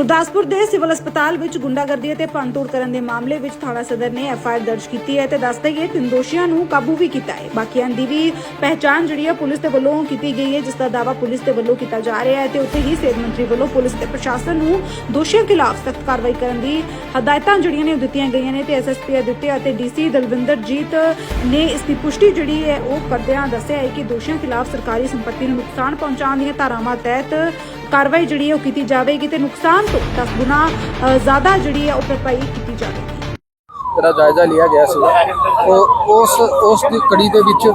ਗੁਰਦਾਸਪੁਰ ਦੇ ਸਿਵਲ ਹਸਪਤਾਲ ਵਿੱਚ ਗੁੰਡਾਗਰਦੀ ਅਤੇ ਭੰਨਤੋੜ ਕਰਨ ਦੇ ਮਾਮਲੇ ਵਿੱਚ ਥਾਣਾ ਸਦਰ ਨੇ ਐਫ ਆਈ ਦਰਜ ਕੀਤੀ ਹੈ ਤੇ ਦੱਸ ਦਈਏ ਤਿੰਨ ਦੋਸ਼ੀਆਂ ਨੂੰ ਕਾਬੂ ਵੀ ਕੀਤਾ ਹੈ। ਬਾਕੀਆਂ ਦੀ ਵੀ ਪਹਿਚਾਣ ਜਿਹੜੀ ਹੈ ਪੁਲਿਸ ਦੇ ਵੱਲੋਂ ਕੀਤੀ ਗਈ ਹੈ, ਜਿਸ ਦਾ ਦਾਅਵਾ ਪੁਲਿਸ ਦੇ ਵੱਲੋਂ ਕੀਤਾ ਜਾ ਰਿਹਾ ਹੈ ਤੇ ਉੱਥੇ ਹੀ ਸਿਹਤ ਮੰਤਰੀ ਵੱਲੋਂ ਪੁਲਿਸ ਤੇ ਪ੍ਰਸ਼ਾਸਨ ਨੂੰ ਦੋਸ਼ੀਆਂ ਖਿਲਾਫ ਸਖਤ ਕਾਰਵਾਈ ਕਰਨ ਦੀ ਹਦਾਇਤਾਂ ਜਿਹੜੀਆਂ ਨੇ ਦਿੱਤੀਆਂ ਗਈਆਂ ਨੇ ਤੇ ਐਸਐਸਪੀ ਅਦਿੱਤਿਆ ਅਤੇ ਡੀਸੀ ਦਲਵਿੰਦਰ ਜੀਤ ਨੇ ਇਸ ਦੀ ਪੁਸ਼ਟੀ ਜਿਹੜੀ ਹੈ ਉਹ ਕਰਦਿਆਂ ਦੱਸਿਆ ਹੈ ਕਿ ਦੋਸ਼ੀਆਂ ਖਿਲਾਫ ਸਰਕਾਰੀ ਸੰਪਤੀ ਨੂੰ ਨੁਕਸਾਨ ਪਹੁੰਚਾਉਣ ਦੀਆਂ ਧਾਰਾਵਾਂ ਤਹਿਤ ਕਾਰਵਾਈ ਜਿਹੜੀ ਹੈ ਉਹ ਕੀਤੀ ਜਾਵੇਗੀ ਤੇ ਨੁਕਸਾਨ ਤੋਂ 10 ਗੁਣਾ ਜ਼ਿਆਦਾ ਜਿਹੜੀ ਹੈ ਉਹ ਭਰਪਾਈ ਕੀਤੀ ਜਾਵੇਗੀ। ਜਿਹੜਾ ਜਾਇਜ਼ਾ ਲਿਆ ਗਿਆ ਸੀ, ਉਹ ਉਸ ਉਸ ਦੀ ਕੜੀ ਦੇ ਵਿੱਚ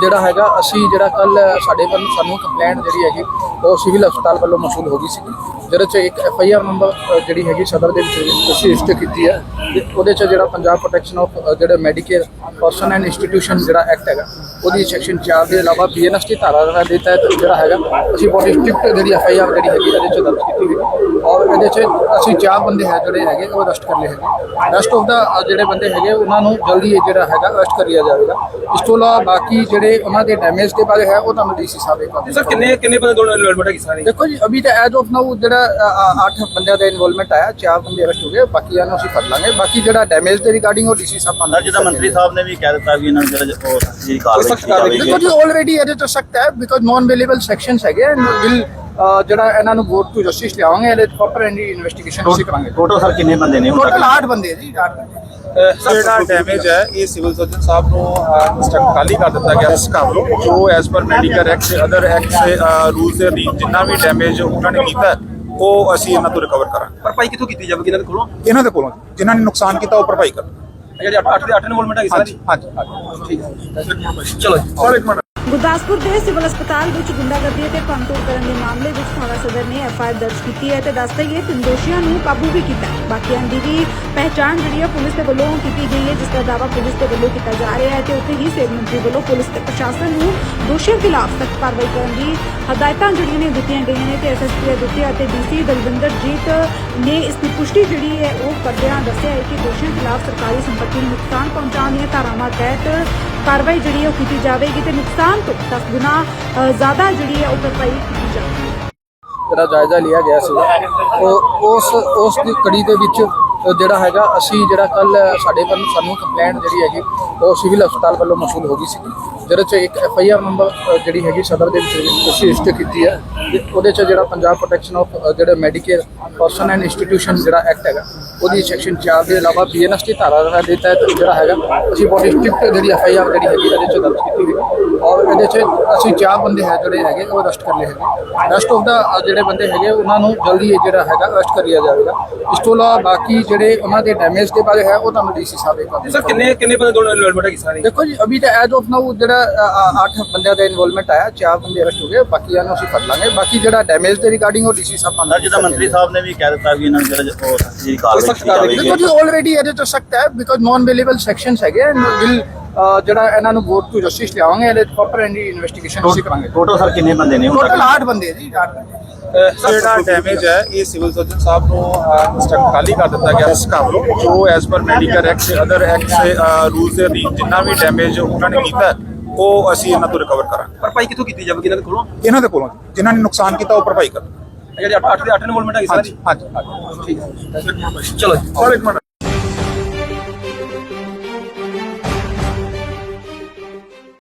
ਜਿਹੜਾ ਹੈਗਾ, ਅਸੀਂ ਜਿਹੜਾ ਕੱਲ ਸਾਡੇ ਵੱਲ ਸਾਨੂੰ ਕੰਪਲੇਂਟ ਜਿਹੜੀ ਹੈਗੀ, ਉਹ ਸਿਵਲ ਹਸਪਤਾਲ ਵੱਲੋਂ ਮਸੂਲ ਹੋ ਗਈ ਸੀ ਜਿਹਦੇ ਚ ਇੱਕ ਐਫ ਆਈ ਆਰ ਨੰਬਰ ਜਿਹੜੀ ਹੈਗੀ ਸਦਰ ਦੇ ਵਿੱਚ ਅਸੀਂ ਰਜਿਸਟਰ ਕੀਤੀ ਹੈ ਉਹਦੇ ਚ ਜਿਹੜਾ ਪੰਜਾਬ ਪ੍ਰੋਟੈਕਸ਼ਨ ਆਫ ਜਿਹੜੇ ਮੈਡੀਕੇਅਰ ਪਰਸਨ ਐਂਡ ਇੰਸਟੀਟਿਊਸ਼ਨ ਜਿਹੜਾ ਐਕਟ ਹੈਗਾ ਉਹਦੀ ਸੈਕਸ਼ਨ 4 ਦੇ ਇਲਾਵਾ ਬੀਐਨਐਸ ਦੀ ਧਾਰਾ ਦਾ ਦਿੱਤਾ ਹੈ ਜਿਹੜਾ ਹੈਗਾ ਅਸੀਂ ਬਹੁਤ ਸਟ੍ਰਿਕਟ ਜਿਹੜੀ ਐਫ ਆਈ ਆਰ ਜਿਹੜੀ ਹੈਗੀ ਇਹਦੇ ਚ ਦਰਜ ਕੀਤੀ ਗਈ ਔਰ ਇਹਦੇ ਚ ਅਸੀਂ ਚਾਰ ਬੰਦੇ ਹੈ ਜਿਹੜੇ ਹੈਗੇ ਉਹ ਅਰੈਸਟ ਕਰ ਲਏ ਹੈਗੇ। ਰੈਸਟ ਆਫ ਦਾ ਜਿਹੜੇ ਬੰਦੇ ਹੈਗੇ ਉਹਨਾਂ ਨੂੰ ਜਲਦੀ ਇਹ ਜਿਹੜਾ ਹੈਗਾ ਅਰੈਸਟ ਕਰਿਆ ਜਾਵੇਗਾ। ਇਸ ਤੋਂ ਇਲਾਵਾ ਬਾਕੀ ਜਿਹੜੇ ਉਹਨਾਂ ਦੇ ਡੈਮੇਜ ਦੇ ਬਾਰੇ ਹੈ ਉਹ ਤੁਹਾਨੂੰ ਡੀਸੀ ਸਾਹਿਬ ਇੱਕ ਵਾਰ ਸਰ ਕਿੰਨੇ ਕਿੰਨੇ ਬੰਦੇ ਦੋਨੋਂ ਇਨਵੋਲਵਮੈਂਟ ਹੈ ਸਾਰੇ? ਦੇਖੋ ਜੀ ਅਭੀ ਤਾਂ ਐਜ਼ ਆਫ ਨਾਓ ਜਿਹੜਾ 8 ਬੰਦਿਆਂ ਦਾ ਇਨਵੋਲਵਮੈਂਟ ਆਇਆ ਚਾਰ ਬੰਦੇ ਅਰੈਸਟ ਹੋ ਗਏ ਬਾਕੀਆਂ ਨੂੰ ਅਸੀਂ ਫੜ ਲਾਂਗੇ। ਬਾਕੀ ਜਿਹੜਾ ਡੈਮੇਜ ਦੇ ਰਿਗਾਰਡਿੰਗ ਉਹ ਡੀਸੀ ਸਾਹਿਬ ਸਰ ਜਿੱਦਾਂ ਮੰਤਰੀ ਸਾਹਿਬ ਨੇ ਵੀ ਕਹਿ ਦਿੱਤਾ ਵੀ ਇਹਨਾਂ ਨੂੰ ਜਿਹੜਾ ਉਹ ਜਿਹੜੀ ਕਾਰਵਾਈ ਸਖਤ ਕੀਤੀ ਕਾਰਵਾਈ ਜਾਵੇਗੀ। ਦੇਖੋ ਜੀ ਆਲਰੇਡੀ ਇਹਦੇ ਚ ਸਖਤ ਹੈ ਬਿਕੋਜ਼ ਨਾਨ ਅਵੇਲੇਬਲ ਸੈਕਸ਼ਨਸ ਹੈਗੇ ਐਂਡ ਵਿਲ ਜਿਹੜਾ ਇਹਨਾਂ ਨੂੰ ਵੋਟ ਟੂ ਜਸਟਿਸ ਲਿਆਵਾਂਗੇ ਇਹਦੇ ਪ੍ਰੋਪਰ ਐਂਡ ਇਨਵੈਸਟੀਗੇਸ਼ਨ ਅਸੀਂ ਕਰਾਂਗੇ। ਟੋਟਲ ਸਰ ਕਿੰਨੇ ਬੰਦੇ ਨੇ ਹੁਣ ਟੋਟਲ ਤੱਕ 8 ਬੰਦੇ ਹੈ ਜੀ 8 ਬੰਦੇ। ਜਿਹੜਾ ਡੈਮੇਜ ਹੈ ਇਹ ਸਿਵਲ ਸਰਜਨ ਸਾਹਿਬ ਨੂੰ ਇੰਸਟਰਕਟ ਖਾਲੀ ਕਰ ਦਿੱਤਾ ਗਿਆ ਇਸ ਕੰਮ ਨੂੰ ਜੋ as per medical act other act ਦੇ ਰੂਲਸ ਦੇ ਅਧੀਨ ਜਿੰਨਾ ਵੀ ਡੈਮੇਜ ਉਹਨਾਂ ਨੇ ਕੀਤਾ ਹੈ, ਉਹ ਅਸੀਂ ਇਹਨਾਂ ਤੋਂ ਰਿਕਵਰ ਕਰਾਂਗੇ। ਭਰਪਾਈ ਕਿੱਥੋਂ ਕੀਤੀ ਜਾਵੇਗੀ ਇਹਨਾਂ ਦੇ ਕੋਲੋਂ? ਇਹਨਾਂ ਦੇ ਕੋਲੋਂ ਜਿਨ੍ਹਾਂ ਨੇ ਨੁਕਸਾਨ ਕੀਤਾ ਉਹ ਭਰਪਾਈ ਕਰਨ ਜਿਹੜੇ 8 ਦੇ 8 ਇਨਵੋਲਵਮੈਂਟ ਹੈ ਸਾਰੀ? ਹਾਂਜੀ ਹਾਂਜੀ ਠੀਕ ਹੈ। ਚਲੋ ਸਰ ਇੱਕ ਮਿੰਟ। ਗੁਰਦਾਸਪੁਰ ਦੇ ਸਿਵਲ ਹਸਪਤਾਲ ਵਿੱਚ ਗੁੰਡਾਗਰਦੀ ਅਤੇ ਭੰਨਤੋੜ ਕਰਨ ਦੇ ਮਾਮਲੇ ਵਿੱਚ ਥਾਣਾ ਸਦਰ ਨੇ ਐਫ ਆਈ ਆਰ ਦਰਜ ਕੀਤੀ ਹੈ ਤੇ ਦੱਸ ਦਈਏ ਤਿੰਨ ਦੋਸ਼ੀਆਂ ਨੂੰ ਕਾਬੂ ਵੀ ਕੀਤਾ ਹੈ। ਬਾਕੀਆਂ ਦੀ ਵੀ ਪਹਿਚਾਣ ਜਿਹੜੀ ਹੈ ਪੁਲਿਸ ਦੇ ਵੱਲੋਂ ਕੀਤੀ ਗਈ ਹੈ, ਜਿਸ ਦਾ ਦਾਅਵਾ ਪੁਲਿਸ ਦੇ ਵੱਲੋਂ ਕੀਤਾ ਜਾ ਰਿਹਾ ਹੈ ਤੇ ਉੱਥੇ ਹੀ ਸਿਹਤ ਮੰਤਰੀ ਵੱਲੋਂ ਪੁਲਿਸ ਤੇ ਪ੍ਰਸ਼ਾਸਨ ਨੂੰ ਦੋਸ਼ੀਆਂ ਖਿਲਾਫ ਸਖਤ ਕਾਰਵਾਈ ਕਰਨ ਦੀ ਹਦਾਇਤਾਂ ਜਿਹੜੀਆਂ ਨੇ ਦਿੱਤੀਆਂ ਗਈਆਂ ਨੇ ਤੇ ਐਸਐਸਪੀ ਅਦਿੱਤਿਆ ਅਤੇ ਡੀਸੀ ਦਲਵਿੰਦਰ ਜੀਤ ਨੇ ਇਸ ਦੀ ਪੁਸ਼ਟੀ ਜਿਹੜੀ ਹੈ, ਉਹ ਕਰਦਿਆਂ ਦੱਸਿਆ ਹੈ ਕਿ ਦੋਸ਼ੀਆਂ ਖਿਲਾਫ ਸਰਕਾਰੀ ਸੰਪਤੀ ਨੂੰ ਨੁਕਸਾਨ ਪਹੁੰਚਾਉਣ ਦੀਆਂ ਧਾਰਾਵਾਂ ਤਹਿਤ ਕਾਰਵਾਈ ਜਿਹੜੀ ਹੈ ਉਹ ਕੀਤੀ ਜਾਵੇਗੀ ਤੇ ਨੁਕਸਾਨ ਤੋਂ 10 ਗੁਣਾ ਜ਼ਿਆਦਾ ਜਿਹੜੀ ਹੈ ਉਹ ਭਰਪਾਈ ਕੀਤੀ ਜਾਵੇਗੀ। ਜਿਹੜਾ ਜਾਇਜ਼ਾ ਲਿਆ ਗਿਆ ਸੀ, ਉਹ ਉਸ ਉਸ ਦੀ ਕੜੀ ਦੇ ਵਿੱਚ ਜਿਹੜਾ ਹੈਗਾ, ਅਸੀਂ ਜਿਹੜਾ ਕੱਲ ਸਾਡੇ ਵੱਲ ਸਾਨੂੰ ਕੰਪਲੇਂਟ ਜਿਹੜੀ ਹੈਗੀ, ਉਹ ਸਿਵਲ ਹਸਪਤਾਲ ਵੱਲੋਂ ਮਸੂਲ ਹੋ ਗਈ ਸੀ ਜਿਹਦੇ ਚ ਇੱਕ ਐਫ ਆਈ ਆਰ ਨੰਬਰ ਜਿਹੜੀ ਹੈਗੀ ਸਦਰ ਦੇ ਵਿੱਚ ਅਸੀਂ ਰਜਿਸਟਰ ਕੀਤੀ ਹੈ ਤੇ ਉਹਦੇ ਚ ਜਿਹੜਾ ਪੰਜਾਬ ਪ੍ਰੋਟੈਕਸ਼ਨ ਆਫ ਜਿਹੜੇ ਮੈਡੀਕੇਅਰ ਪਰਸਨ ਐਂਡ ਇੰਸਟੀਟਿਊਸ਼ਨ ਜਿਹੜਾ ਐਕਟ ਹੈਗਾ ਉਹਦੀ ਸੈਕਸ਼ਨ 4 ਦੇ ਇਲਾਵਾ ਬੀਐਨਐਸ ਦੀ ਧਾਰਾ ਦਾ ਦਿੱਤਾ ਹੈ ਜਿਹੜਾ ਹੈਗਾ ਅਸੀਂ ਬਹੁਤ ਸਟ੍ਰਿਕਟ ਜਿਹੜੀ ਐਫ ਆਈ ਆਰ ਜਿਹੜੀ ਹੈਗੀ ਇਹਦੇ ਚ ਦਰਜ ਕੀਤੀ ਗਈ ਔਰ ਇਹਦੇ ਚ ਅਸੀਂ ਚਾਰ ਬੰਦੇ ਹੈ ਜਿਹੜੇ ਹੈਗੇ ਉਹ ਅਰੈਸਟ ਕਰ ਲਏ ਹੈਗੇ। ਰੈਸਟ ਆਫ ਦਾ ਜਿਹੜੇ ਬੰਦੇ ਹੈਗੇ ਉਹਨਾਂ ਨੂੰ ਜਲਦੀ ਇਹ ਜਿਹੜਾ ਹੈਗਾ ਅਰੈਸਟ ਕਰਿਆ ਜਾਵੇਗਾ। ਇਸ ਤੋਂ ਇਲਾਵਾ ਬਾਕੀ ਜਿਹੜੇ ਉਹਨਾਂ ਦੇ ਡੈਮੇਜ ਦੇ ਬਾਰੇ ਹੈ ਉਹ ਤੁਹਾਨੂੰ ਡੀਸੀ ਸਾਹਿਬ ਇੱਕ ਵਾਰ ਸਰ ਕਿੰਨੇ ਕਿੰਨੇ ਬੰਦੇ ਦੋਨੋਂ ਇਨਵੋਲਵਮੈਂਟ ਹੈ ਸਾਰੇ? ਦੇਖੋ ਜੀ ਅਭੀ ਤਾਂ ਐਜ਼ ਆਫ ਨਾਓ ਜਿਹੜਾ 8 ਬੰਦਿਆਂ ਦਾ ਇਨਵੋਲਵਮੈਂਟ ਆਇਆ ਚਾਰ ਬੰਦੇ ਅਰੈਸਟ ਹੋ ਗਏ ਬਾਕੀਆਂ ਨੂੰ ਅਸੀਂ ਫੜ ਲਾਂਗੇ। ਬਾਕੀ ਜਿਹੜਾ ਡੈਮੇਜ ਦੇ ਰਿਗਾਰਡਿੰਗ ਉਹ ਡੀਸੀ ਸਾਹਿਬ ਸਰ ਜਿੱਦਾਂ ਮੰਤਰੀ ਸਾਹਿਬ ਨੇ ਵੀ ਕਹਿ ਦਿੱਤਾ ਵੀ ਇਹਨਾਂ ਨੂੰ ਜਿਹੜਾ ਉਹ ਜਿਹੜੀ ਕਾਰਵਾਈ ਕੀਤੀ ਜਾਵੇਗੀ। ਜੀ ਆਲਰੇਡੀ ਇਹਦੇ ਚ ਸਖਤ ਹੈ ਬਿਕੋਜ਼ ਨਾਨ ਅਵੇਲੇਬਲ ਸੈਕਸ਼ਨਸ ਹੈਗੇ ਐਂਡ ਵਿਲ ਜਿਹੜਾ ਇਹਨਾਂ ਨੂੰ ਵੋਟ ਟੂ ਜਸਟਿਸ ਲਿਆਵਾਂਗੇ ਇਹਦੇ ਪ੍ਰੋਪਰ ਐਂਡ ਇਨਵੈਸਟੀਗੇਸ਼ਨ ਅਸੀਂ ਕਰਾਂਗੇ। ਟੋਟਲ ਸਰ ਕਿੰਨੇ ਬੰਦੇ ਨੇ ਟੋਟਲ ਤੱਕ? 8 ਬੰਦੇ ਜੀ 8 ਬੰਦੇ। ਜਿਹੜਾ ਡੈਮੇਜ ਹੈ ਇਹ ਸਿਵਲ ਸਰਜਨ ਸਾਹਿਬ ਨੂੰ ਇੰਸਟਰਕਟ ਖਾਲੀ ਕਰ ਦਿੱਤਾ ਗਿਆ ਇਸ ਕੰਮ ਨੂੰ। ਜੋ as per medical act other act ਦੇ ਰੂਲਸ ਦੇ ਅਧੀਨ ਜਿੰਨਾ ਵੀ ਡੈਮੇਜ ਉਹਨਾਂ ਨੇ ਕੀਤਾ ਉਹ ਅਸੀਂ ਇਹਨਾਂ ਤੋਂ ਰਿਕਵਰ ਕਰਾਂਗੇ। ਭਰਪਾਈ ਕਿੱਥੋਂ ਕੀਤੀ ਜਾਵੇਗੀ ਇਹਨਾਂ ਦੇ ਕੋਲੋਂ? ਇਹਨਾਂ ਦੇ ਕੋਲੋਂ ਜਿਨ੍ਹਾਂ ਨੇ ਨੁਕਸਾਨ ਕੀਤਾ ਉਹ ਭਰਪਾਈ ਕਰਨ ਜਿਹੜੇ 8 ਦੇ 8 ਇਨਵੋਲਵਮੈਂਟ ਹੈ ਸਾਰੀ? ਹਾਂਜੀ ਹਾਂਜੀ। ਠੀਕ ਹੈ। ਚਲੋ ਸਰ ਇੱਕ ਮਿੰਟ।